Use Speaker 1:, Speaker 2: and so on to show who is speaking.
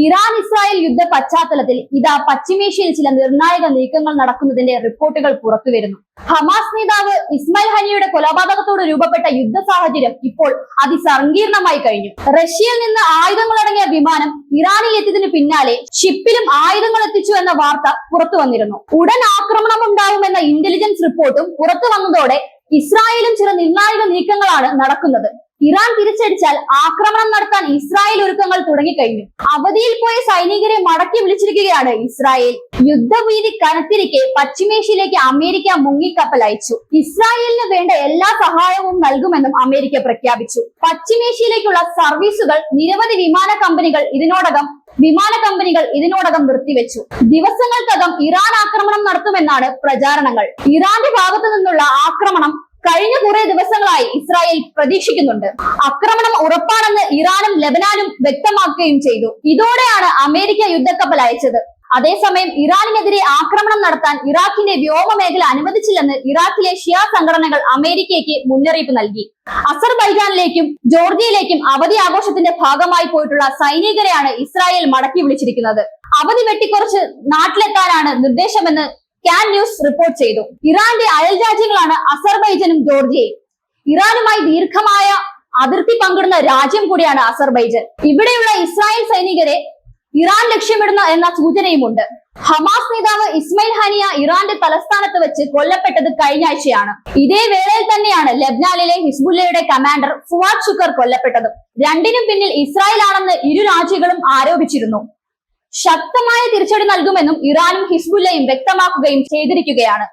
Speaker 1: Iran Israel യുദ്ധ പശ്ചാത്തലത്തിൽ ഇതാ പശ്ചിമേഷ്യയിൽ ചില നിർണായക നീക്കങ്ങൾ നടക്കുന്നതിന്റെ റിപ്പോർട്ടുകൾ പുറത്തുവരുന്നു. ഹമാസ് നേതാവ് ഇസ്മായിൽ ഹനിയുടെ കൊലപാതകത്തോട് രൂപപ്പെട്ട യുദ്ധ സാഹചര്യം ഇപ്പോൾ അതിസങ്കീർണമായി കഴിഞ്ഞു. റഷ്യയിൽ നിന്ന് ആയുധങ്ങളടങ്ങിയ വിമാനം ഇറാനിൽ എത്തിയതിനു പിന്നാലെ ഷിപ്പിലും ആയുധങ്ങൾ എത്തിച്ചു എന്ന വാർത്ത പുറത്തു വന്നിരുന്നു. ഉടൻ ആക്രമണം ഉണ്ടാവുമെന്ന ഇന്റലിജൻസ് റിപ്പോർട്ടും പുറത്തു വന്നതോടെ ഇസ്രായേലും ചില നിർണായക നീക്കങ്ങളാണ് നടക്കുന്നത്. ഇറാൻ തിരിച്ചടിച്ചാൽ ആക്രമണം നടത്താൻ ഇസ്രായേൽ ഒരുക്കങ്ങൾ തുടങ്ങിക്കഴിഞ്ഞു. അവധിയിൽ പോയ സൈനികരെ മടക്കി വിളിച്ചിരിക്കുകയാണ് ഇസ്രായേൽ. യുദ്ധഭീതി കനത്തിരിക്കെ പശ്ചിമേഷ്യയിലേക്ക് അമേരിക്ക മുങ്ങിക്കപ്പൽ അയച്ചു. ഇസ്രായേലിന് വേണ്ട എല്ലാ സഹായവും നൽകുമെന്നും അമേരിക്ക പ്രഖ്യാപിച്ചു. പശ്ചിമേഷ്യയിലേക്കുള്ള സർവീസുകൾ നിരവധി വിമാന കമ്പനികൾ ഇതിനോടകം വിമാന കമ്പനികൾ ഇതിനോടകം നിർത്തിവെച്ചു. ദിവസങ്ങൾക്കകം ഇറാൻ ആക്രമണം നടത്തുമെന്നാണ് പ്രചാരണങ്ങൾ. ഇറാന്റെ ഭാഗത്തു നിന്നുള്ള ആക്രമണം കഴിഞ്ഞ കുറെ ദിവസങ്ങളായി ഇസ്രായേൽ പ്രതീക്ഷിക്കുന്നുണ്ട്. ആക്രമണം ഉറപ്പാണെന്ന് ഇറാനും ലബനാനും വ്യക്തമാക്കുകയും ചെയ്തു. ഇതോടെയാണ് അമേരിക്ക യുദ്ധക്കപ്പൽ അയച്ചത്. അതേസമയം ഇറാനിനെതിരെ ആക്രമണം നടത്താൻ ഇറാഖിന്റെ വ്യോമ മേഖല അനുവദിച്ചില്ലെന്ന് ഇറാഖിലെ ഷിയ സംഘടനകൾ അമേരിക്കയ്ക്ക് മുന്നറിയിപ്പ് നൽകി. അസർബൈജാനിലേക്കും ജോർജിയയിലേക്കും അവധി ആഘോഷത്തിന്റെ ഭാഗമായി പോയിട്ടുള്ള സൈനികരെയാണ് ഇസ്രായേൽ മടക്കി വിളിച്ചിരിക്കുന്നത്. അവധി വെട്ടിക്കുറച്ച് നാട്ടിലെത്താനാണ് നിർദ്ദേശമെന്ന് ക്യാൻ ന്യൂസ് റിപ്പോർട്ട് ചെയ്തു. ഇറാന്റെ അയൽ രാജ്യങ്ങളാണ് അസർബൈജനും ജോർജിയയും. ഇറാനുമായി ദീർഘമായ അതിർത്തി പങ്കിടുന്ന രാജ്യം കൂടിയാണ് അസർബൈജൻ. ഇവിടെയുള്ള ഇസ്രായേൽ സൈനികരെ ഇറാൻ ലക്ഷ്യമിടുന്ന എന്ന സൂചനയുമുണ്ട്. ഹമാസ് നേതാവ് ഇസ്മയിൽ ഹനിയ ഇറാന്റെ തലസ്ഥാനത്ത് വെച്ച് കൊല്ലപ്പെട്ടത് കഴിഞ്ഞ ആഴ്ചയാണ്. ഇതേ വേളയിൽ തന്നെയാണ് ലബ്നാനിലെ ഹിസ്ബുല്ലയുടെ കമാൻഡർ ഫുവാദ് ഷുക്കർ കൊല്ലപ്പെട്ടതും. രണ്ടിനും പിന്നിൽ ഇസ്രായേൽ ആണെന്ന് ഇരു രാജ്യങ്ങളും ആരോപിച്ചിരുന്നു. ശക്തമായ തിരിച്ചടി നൽകുമെന്നും ഇറാനും ഹിസ്ബുല്ലയും വ്യക്തമാക്കുകയും ചെയ്തിരിക്കുകയാണ്.